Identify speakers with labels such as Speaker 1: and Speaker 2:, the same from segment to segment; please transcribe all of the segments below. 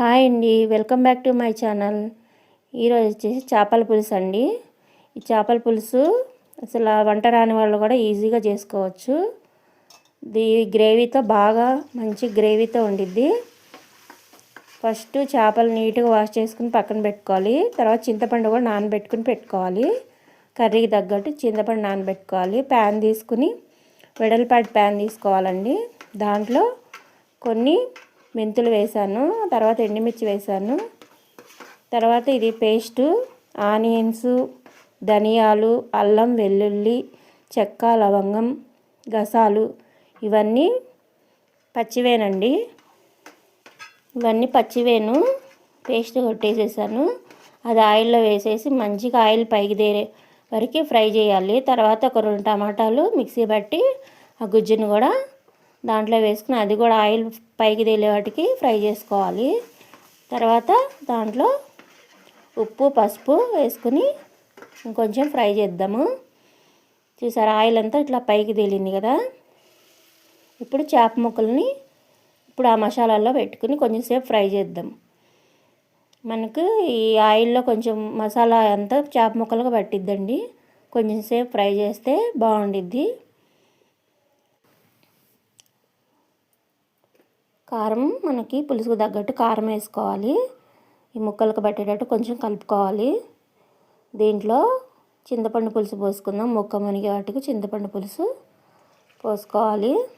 Speaker 1: Hi అండి. Welcome back to my channel. ఈరోజు వచ్చేసి చేపల పులుసు అండి. ఈ చేపల పులుసు అసలు వంట రాని వాళ్ళు కూడా ఈజీగా చేసుకోవచ్చు. దీ గ్రేవీతో బాగా మంచి గ్రేవీతో ఉండిద్ది. ఫస్ట్ చేపలు నీట్గా వాష్ చేసుకుని పక్కన పెట్టుకోవాలి. తర్వాత చింతపండు కూడా నానబెట్టుకుని పెట్టుకోవాలి. కర్రీకి తగ్గట్టు చింతపండు నానబెట్టుకోవాలి. ప్యాన్ తీసుకుని వెడల్పాటి ప్యాన్ తీసుకోవాలండి. దాంట్లో కొన్ని మెంతులు వేసాను తర్వాత ఎండుమిర్చి వేసాను. తర్వాత ఇది పేస్టు ఆనియన్స్ ధనియాలు అల్లం వెల్లుల్లి చెక్క లవంగం గసాలు ఇవన్నీ పచ్చివేనండి. ఇవన్నీ పచ్చివేను పేస్ట్ కొట్టేసేసాను. అది ఆయిల్లో వేసేసి మంచిగా ఆయిల్ పైకి దేరే వరకు ఫ్రై చేయాలి. తర్వాత ఒక రెండు టమాటాలు మిక్సీ పట్టి ఆ గుజ్జును కూడా దాంట్లో వేసుకుని అది కూడా ఆయిల్ పైకి తేలే వాటికి ఫ్రై చేసుకోవాలి. తర్వాత దాంట్లో ఉప్పు పసుపు వేసుకుని ఇంకొంచెం ఫ్రై చేద్దాము. చూసారా ఆయిల్ అంతా ఇట్లా పైకి తేలింది కదా? ఇప్పుడు చేప ముక్కల్ని ఇప్పుడు ఆ మసాలాల్లో పెట్టుకుని కొంచెంసేపు ఫ్రై చేద్దాం. మనకు ఈ ఆయిల్లో కొంచెం మసాలా అంతా చేప ముక్కలుగా పట్టిద్దండి. కొంచెంసేపు ఫ్రై చేస్తే బాగుండిద్ది. కారం మనకి పులుసుకు తగ్గట్టు కారం వేసుకోవాలి. ఈ ముక్కలకు పట్టేటట్టు కొంచెం కలుపుకోవాలి. దీంట్లో చింతపండు పులుసు పోసుకుందాం. ముక్క మునిగే వాటికి చింతపండు పులుసు పోసుకోవాలి.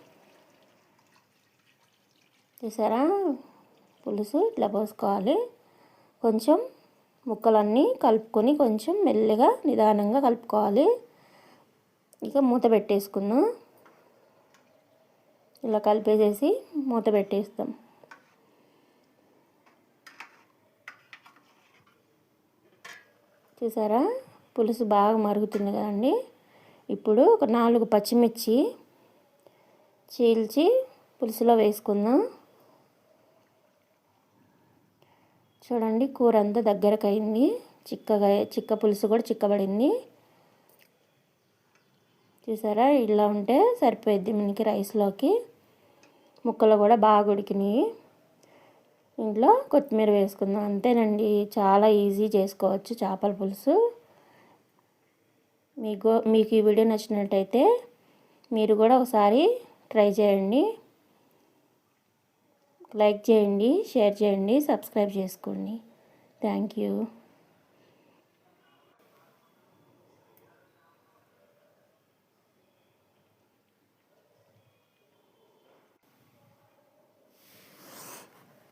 Speaker 1: చూసారా? పులుసు ఇట్లా పోసుకోవాలి. కొంచెం ముక్కలన్నీ కలుపుకొని కొంచెం మెల్లగా నిదానంగా కలుపుకోవాలి. ఇక మూత పెట్టేసుకుందాం. ఇలా కలిపేసేసి మూత పెట్టేస్తాం. చూసారా? పులుసు బాగా మరుగుతుంది కదండి. ఇప్పుడు ఒక నాలుగు పచ్చిమిర్చి చీల్చి పులుసులో వేసుకుందాం. చూడండి కూర అంతా దగ్గరకు అయింది చిక్కగా చిక్క పులుసు కూడా చిక్కబడింది. చూసారా? ఇలా ఉంటే సరిపోయిద్ది మనకి రైస్లోకి. ముక్కలు కూడా బాగా ఉడికినాయి. ఇంట్లో కొత్తిమీర వేసుకుందాం. అంతేనండి. చాలా ఈజీ చేసుకోవచ్చు చేపల పులుసు. మీకు మీకు ఈ వీడియో నచ్చినట్టయితే మీరు కూడా ఒకసారి ట్రై చేయండి. లైక్ చేయండి షేర్ చేయండి సబ్స్క్రైబ్ చేసుకోండి. Thank you.